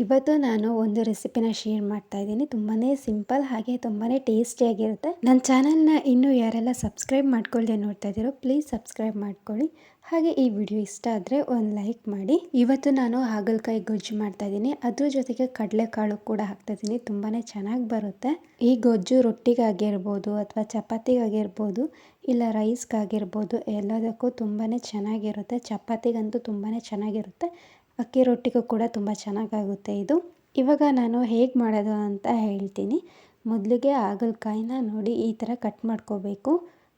ಇವತ್ತು ನಾನು ಒಂದು ರೆಸಿಪಿನ ಶೇರ್ ಮಾಡ್ತಾ ಇದ್ದೀನಿ. ತುಂಬಾ ಸಿಂಪಲ್ ಹಾಗೆ ತುಂಬಾ ಟೇಸ್ಟಿಯಾಗಿರುತ್ತೆ ನನ್ನ ಚಾನಲ್ನ ಇನ್ನೂ ಯಾರೆಲ್ಲ ಸಬ್ಸ್ಕ್ರೈಬ್ ಮಾಡ್ಕೊಳ್ಳದೆ ನೋಡ್ತಾ ಇದ್ದೀರೋ, ಪ್ಲೀಸ್ ಸಬ್ಸ್ಕ್ರೈಬ್ ಮಾಡ್ಕೊಳ್ಳಿ. ಹಾಗೆ ಈ ವಿಡಿಯೋ ಇಷ್ಟ ಆದರೆ ಒಂದು ಲೈಕ್ ಮಾಡಿ. ಇವತ್ತು ನಾನು ಹಾಗಲಕಾಯಿ ಗೊಜ್ಜು ಮಾಡ್ತಾ ಇದ್ದೀನಿ. ಅದ್ರ ಜೊತೆಗೆ ಕಡಲೆಕಾಳು ಕೂಡ ಹಾಕ್ತಾ ಇದ್ದೀನಿ. ತುಂಬಾ ಚೆನ್ನಾಗಿ ಬರುತ್ತೆ. ಈ ಗೊಜ್ಜು ರೊಟ್ಟಿಗಾಗಿರ್ಬೋದು ಅಥವಾ ಚಪಾತಿಗಾಗಿರ್ಬೋದು ಇಲ್ಲ ರೈಸ್ಗಾಗಿರ್ಬೋದು ಎಲ್ಲದಕ್ಕೂ ತುಂಬಾ ಚೆನ್ನಾಗಿರುತ್ತೆ. ಚಪಾತಿಗಂತೂ ತುಂಬಾ ಚೆನ್ನಾಗಿರುತ್ತೆ. ಅಕ್ಕಿ ರೊಟ್ಟಿಗೂ ಕೂಡ ತುಂಬ ಚೆನ್ನಾಗಾಗುತ್ತೆ ಇದು. ಇವಾಗ ನಾನು ಹೇಗೆ ಮಾಡೋದು ಅಂತ ಹೇಳ್ತೀನಿ. ಮೊದಲಿಗೆ ಹಾಗಲಕಾಯಿನ ನೋಡಿ ಈ ಥರ ಕಟ್ ಮಾಡ್ಕೋಬೇಕು.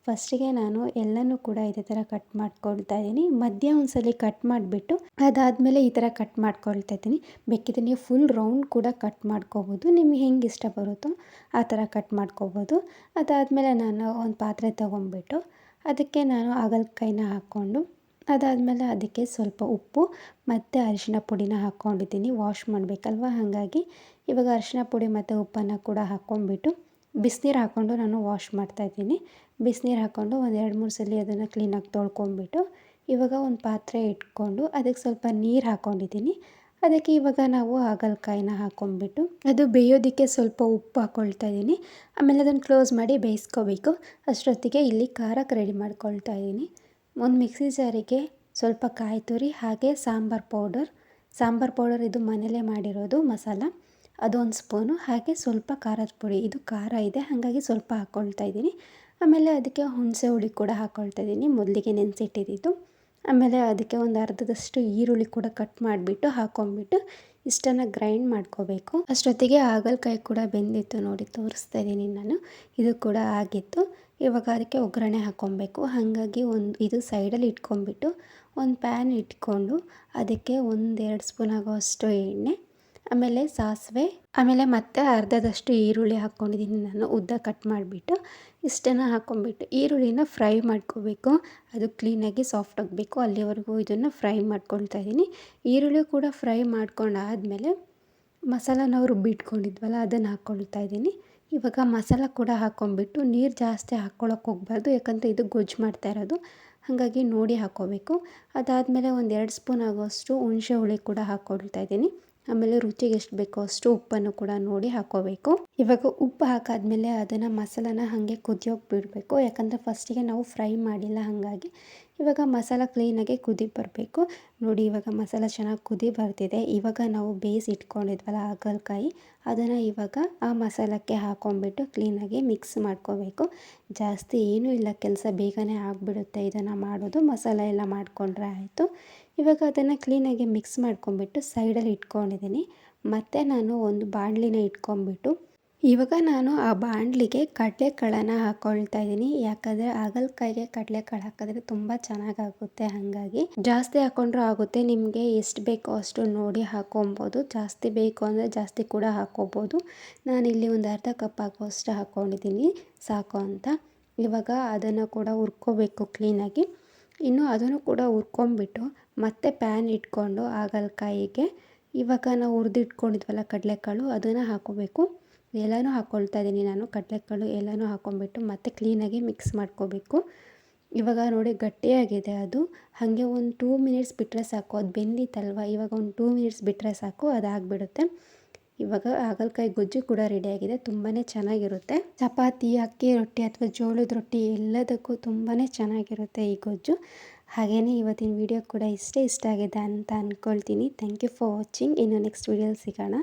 ಫಸ್ಟಿಗೆ ನಾನು ಎಲ್ಲನೂ ಕೂಡ ಇದೇ ಥರ ಕಟ್ ಮಾಡ್ಕೊಳ್ತಾ ಇದ್ದೀನಿ. ಮಧ್ಯ ಒಂದ್ಸಲಿ ಕಟ್ ಮಾಡಿಬಿಟ್ಟು ಅದಾದಮೇಲೆ ಈ ಥರ ಕಟ್ ಮಾಡ್ಕೊಳ್ತಾ ಇದ್ದೀನಿ. ಬೇಕಿದ್ರೆ ನೀವು ಫುಲ್ ರೌಂಡ್ ಕೂಡ ಕಟ್ ಮಾಡ್ಕೋಬೋದು. ನಿಮ್ಗೆ ಹೆಂಗೆ ಇಷ್ಟ ಬರುತ್ತೋ ಆ ಥರ ಕಟ್ ಮಾಡ್ಕೋಬೋದು. ಅದಾದಮೇಲೆ ನಾನು ಒಂದು ಪಾತ್ರೆ ತೊಗೊಂಡ್ಬಿಟ್ಟು ಅದಕ್ಕೆ ನಾನು ಹಾಗಲಕಾಯಿನ ಹಾಕ್ಕೊಂಡು ಅದಾದಮೇಲೆ ಅದಕ್ಕೆ ಸ್ವಲ್ಪ ಉಪ್ಪು, ಮತ್ತು ಅರಿಶಿನ ಪುಡಿನ ಹಾಕ್ಕೊಂಡಿದ್ದೀನಿ. ವಾಶ್ ಮಾಡಬೇಕಲ್ವ? ಹಾಗಾಗಿ ಇವಾಗ ಅರಿಶಿನ ಪುಡಿ ಮತ್ತು ಉಪ್ಪನ್ನು ಕೂಡ ಹಾಕ್ಕೊಂಡ್ಬಿಟ್ಟು ಬಿಸಿನೀರು ಹಾಕ್ಕೊಂಡು ನಾನು ವಾಶ್ ಮಾಡ್ತಾಯಿದ್ದೀನಿ ಬಿಸಿನೀರು ಹಾಕ್ಕೊಂಡು ಒಂದು ಎರಡು ಮೂರು ಸಲ ಅದನ್ನು ಕ್ಲೀನಾಗಿ ತೊಳ್ಕೊಂಡ್ಬಿಟ್ಟು ಇವಾಗ ಒಂದು ಪಾತ್ರೆ ಇಟ್ಕೊಂಡು ಅದಕ್ಕೆ ಸ್ವಲ್ಪ ನೀರು ಹಾಕ್ಕೊಂಡಿದ್ದೀನಿ. ಅದಕ್ಕೆ ಇವಾಗ ನಾವು ಹಾಗಲಕಾಯಿನ ಹಾಕ್ಕೊಂಡ್ಬಿಟ್ಟು ಅದು ಬೇಯೋದಕ್ಕೆ ಸ್ವಲ್ಪ ಉಪ್ಪು ಹಾಕ್ಕೊಳ್ತಾ ಇದ್ದೀನಿ. ಆಮೇಲೆ ಅದನ್ನು ಕ್ಲೋಸ್ ಮಾಡಿ ಬೇಯಿಸ್ಕೋಬೇಕು. ಅಷ್ಟೊತ್ತಿಗೆ ಇಲ್ಲಿ ಖಾರಕ್ಕೆ ರೆಡಿ ಮಾಡ್ಕೊಳ್ತಾ ಇದ್ದೀನಿ. ಒಂದು ಮಿಕ್ಸಿ ಜಾರಿಗೆ ಸ್ವಲ್ಪ ಕಾಯಿ ತುರಿ ಹಾಗೆ ಸಾಂಬಾರು ಪೌಡರ್. ಸಾಂಬಾರು ಪೌಡರ್ ಇದು ಮನೆಯಲ್ಲೇ ಮಾಡಿರೋದು ಮಸಾಲ. ಅದೊಂದು ಸ್ಪೂನು ಹಾಗೆ ಸ್ವಲ್ಪ ಖಾರದ ಪುಡಿ. ಇದು ಖಾರ ಇದೆ, ಹಾಗಾಗಿ ಸ್ವಲ್ಪ ಹಾಕ್ಕೊಳ್ತಾ ಇದ್ದೀನಿ. ಆಮೇಲೆ ಅದಕ್ಕೆ ಹುಣಸೆ ಹುಳಿ ಕೂಡ ಹಾಕ್ಕೊಳ್ತಾ ಇದ್ದೀನಿ, ಮೊದಲಿಗೆ ನೆನೆಸಿಟ್ಟಿದ್ದು ಆಮೇಲೆ ಅದಕ್ಕೆ ಒಂದು ಅರ್ಧದಷ್ಟು ಈರುಳ್ಳಿ ಕೂಡ ಕಟ್ ಮಾಡಿಬಿಟ್ಟು ಹಾಕೊಂಡ್ಬಿಟ್ಟು ಇಷ್ಟನ್ನು ಗ್ರೈಂಡ್ ಮಾಡ್ಕೋಬೇಕು. ಅಷ್ಟೊತ್ತಿಗೆ ಹಾಗಲಕಾಯಿ ಕೂಡ ಬೆಂದಿತ್ತು ನೋಡಿ, ತೋರಿಸ್ತಾ ಇದ್ದೀನಿ ನಾನು. ಇದು ಕೂಡ ಆಗಿತ್ತು. ಇವಾಗ ಅದಕ್ಕೆ ಒಗ್ಗರಣೆ ಹಾಕ್ಕೊಬೇಕು. ಹಾಗಾಗಿ ಒಂದು ಇದು ಸೈಡಲ್ಲಿ ಇಟ್ಕೊಂಡ್ಬಿಟ್ಟು ಒಂದು ಪ್ಯಾನ್ ಇಟ್ಕೊಂಡು ಅದಕ್ಕೆ ಒಂದೆರಡು ಸ್ಪೂನ್ ಆಗೋಷ್ಟು ಎಣ್ಣೆ, ಆಮೇಲೆ ಸಾಸಿವೆ, ಆಮೇಲೆ ಮತ್ತೆ ಅರ್ಧದಷ್ಟು ಈರುಳ್ಳಿ ಹಾಕ್ಕೊಂಡಿದ್ದೀನಿ ನಾನು, ಉದ್ದ ಕಟ್ ಮಾಡಿಬಿಟ್ಟು ಇಷ್ಟನ್ನು ಹಾಕ್ಕೊಂಬಿಟ್ಟು ಈರುಳ್ಳಿನ ಫ್ರೈ ಮಾಡ್ಕೋಬೇಕು. ಅದು ಕ್ಲೀನಾಗಿ ಸಾಫ್ಟ್ ಆಗಬೇಕು. ಅಲ್ಲಿವರೆಗೂ ಇದನ್ನು ಫ್ರೈ ಮಾಡ್ಕೊಳ್ತಾ ಇದ್ದೀನಿ. ಈರುಳ್ಳಿ ಕೂಡ ಫ್ರೈ ಮಾಡ್ಕೊಂಡಾದಮೇಲೆ ಮಸಾಲ ನಾವು ರುಬ್ಬಿಟ್ಕೊಂಡಿದ್ವಲ್ಲ, ಅದನ್ನು ಹಾಕ್ಕೊಳ್ತಾ ಇದ್ದೀನಿ. ಇವಾಗ ಮಸಾಲ ಕೂಡ ಹಾಕ್ಕೊಂಬಿಟ್ಟು ನೀರು ಜಾಸ್ತಿ ಹಾಕ್ಕೊಳಕ್ಕೆ ಹೋಗ್ಬಾರ್ದು, ಯಾಕಂದರೆ ಇದು ಗೊಜ್ಜು ಮಾಡ್ತಾ ಇರೋದು. ಹಾಗಾಗಿ ನೋಡಿ ಹಾಕ್ಕೋಬೇಕು ಅದಾದಮೇಲೆ ಒಂದು ಎರಡು ಸ್ಪೂನ್ ಆಗೋಷ್ಟು ಹುಣಸೆ ಹುಳಿ ಕೂಡ ಹಾಕ್ಕೊಳ್ತಾ ಇದ್ದೀನಿ. ಆಮೇಲೆ ರುಚಿಗೆ ಎಷ್ಟು ಬೇಕೋ ಅಷ್ಟು ಉಪ್ಪನ್ನು ಕೂಡ ನೋಡಿ ಹಾಕ್ಕೋಬೇಕು ಇವಾಗ ಉಪ್ಪು ಹಾಕಾದ್ಮೇಲೆ ಅದನ್ನು ಮಸಾಲಾನ ಹಾಗೆ ಕುದಿಯೋಕೆ ಬಿಡಬೇಕು. ಯಾಕಂದರೆ ಫಸ್ಟಿಗೆ ನಾವು ಫ್ರೈ ಮಾಡಿಲ್ಲ ಹಾಗಾಗಿ. ಇವಾಗ ಮಸಾಲ ಕ್ಲೀನಾಗಿ ಕುದಿ ಬರಬೇಕು. ನೋಡಿ ಇವಾಗ ಮಸಾಲ ಚೆನ್ನಾಗಿ ಕುದಿ ಬರ್ತಿದೆ. ಇವಾಗ ನಾವು ಬೇಯಿಸಿ ಇಟ್ಕೊಂಡಿದ್ವಲ್ಲ ಹಾಗಲಕಾಯಿ, ಅದನ್ನು ಇವಾಗ ಆ ಮಸಾಲಕ್ಕೆ ಹಾಕೊಂಡ್ಬಿಟ್ಟು ಕ್ಲೀನಾಗಿ ಮಿಕ್ಸ್ ಮಾಡ್ಕೋಬೇಕು. ಜಾಸ್ತಿ ಏನೂ ಇಲ್ಲ, ಕೆಲಸ ಬೇಗನೆ ಆಗಿಬಿಡುತ್ತೆ ಇದನ್ನು ಮಾಡೋದು. ಮಸಾಲ ಎಲ್ಲ ಮಾಡಿಕೊಂಡ್ರೆ ಆಯಿತು. ಇವಾಗ ಅದನ್ನು ಕ್ಲೀನಾಗಿ ಮಿಕ್ಸ್ ಮಾಡ್ಕೊಂಬಿಟ್ಟು ಸೈಡಲ್ಲಿ ಇಟ್ಕೊಂಡಿದ್ದೀನಿ. ಮತ್ತು ನಾನು ಒಂದು ಬಾಣಲಿನ ಇಟ್ಕೊಂಬಿಟ್ಟು ಇವಾಗ ನಾನು ಆ ಬಾಣಲಿಗೆ ಕಡಲೆಕಾಳನ್ನು ಹಾಕ್ಕೊಳ್ತಾ ಇದ್ದೀನಿ. ಯಾಕಂದರೆ ಹಾಗಲಕಾಯಿಗೆ ಕಡಲೆಕಾಳು ಹಾಕಿದ್ರೆ ತುಂಬ ಚೆನ್ನಾಗಾಗುತ್ತೆ. ಹಾಗಾಗಿ ಜಾಸ್ತಿ ಹಾಕ್ಕೊಂಡ್ರೂ ಆಗುತ್ತೆ. ನಿಮಗೆ ಎಷ್ಟು ಬೇಕೋ ಅಷ್ಟು ನೋಡಿ ಹಾಕ್ಕೊಬೋದು ಜಾಸ್ತಿ ಬೇಕು ಅಂದರೆ ಜಾಸ್ತಿ ಕೂಡ ಹಾಕ್ಕೋಬೋದು ನಾನಿಲ್ಲಿ ಒಂದು ಅರ್ಧ ಕಪ್ ಆಗುವಷ್ಟು ಹಾಕ್ಕೊಂಡಿದ್ದೀನಿ ಸಾಕು ಅಂತ. ಇವಾಗ ಅದನ್ನು ಕೂಡ ಹುರ್ಕೋಬೇಕು ಕ್ಲೀನಾಗಿ. ಇನ್ನು ಅದನ್ನು ಕೂಡ ಹುರ್ಕೊಂಬಿಟ್ಟು ಮತ್ತೆ ಪ್ಯಾನ್ ಇಟ್ಕೊಂಡು ಹಾಗಲಕಾಯಿಗೆ ಇವಾಗ ನಾವು ಹುರಿದಿಟ್ಕೊಂಡಿದ್ವಲ್ಲ ಕಡಲೆಕಾಳು, ಅದನ್ನು ಹಾಕ್ಕೋಬೇಕು ಎಲ್ಲನೂ ಹಾಕ್ಕೊಳ್ತಾ ಇದ್ದೀನಿ ನಾನು. ಕಡಲೆಕಾಳು ಎಲ್ಲನೂ ಹಾಕ್ಕೊಂಬಿಟ್ಟು ಮತ್ತೆ ಕ್ಲೀನಾಗಿ ಮಿಕ್ಸ್ ಮಾಡ್ಕೋಬೇಕು. ಇವಾಗ ನೋಡಿ ಗಟ್ಟಿಯಾಗಿದೆ ಅದು. ಹಾಗೆ ಒಂದು ಟೂ ಮಿನಿಟ್ಸ್ ಬಿಟ್ಟರೆ ಸಾಕು. ಅದು ಬೆಂದಿತ್ತಲ್ವ? ಇವಾಗ ಒಂದು ಟೂ ಮಿನಿಟ್ಸ್ ಬಿಟ್ಟರೆ ಸಾಕು. ಅದು ಆಗಿಬಿಡುತ್ತೆ ಇವಾಗ ಹಾಗಲಕಾಯಿ ಗೊಜ್ಜು ಕೂಡ ರೆಡಿಯಾಗಿದೆ ತುಂಬಾ ಚೆನ್ನಾಗಿರುತ್ತೆ. ಚಪಾತಿ, ಅಕ್ಕಿ ರೊಟ್ಟಿ ಅಥವಾ ಜೋಳದ ರೊಟ್ಟಿ ಎಲ್ಲದಕ್ಕೂ ತುಂಬಾ ಚೆನ್ನಾಗಿರುತ್ತೆ ಈ ಗೊಜ್ಜು. ಹಾಗೆಯೇ ಇವತ್ತಿನ ವಿಡಿಯೋ ಕೂಡ ಇಷ್ಟೇ ಇಷ್ಟ ಆಗಿದೆ ಅಂತ ಅಂದ್ಕೊಳ್ತೀನಿ ಥ್ಯಾಂಕ್ ಯು ಫಾರ್ ವಾಚಿಂಗ್ ಇನ್ನು ನೆಕ್ಸ್ಟ್ ವಿಡಿಯೋಲಿ ಸಿಗೋಣ.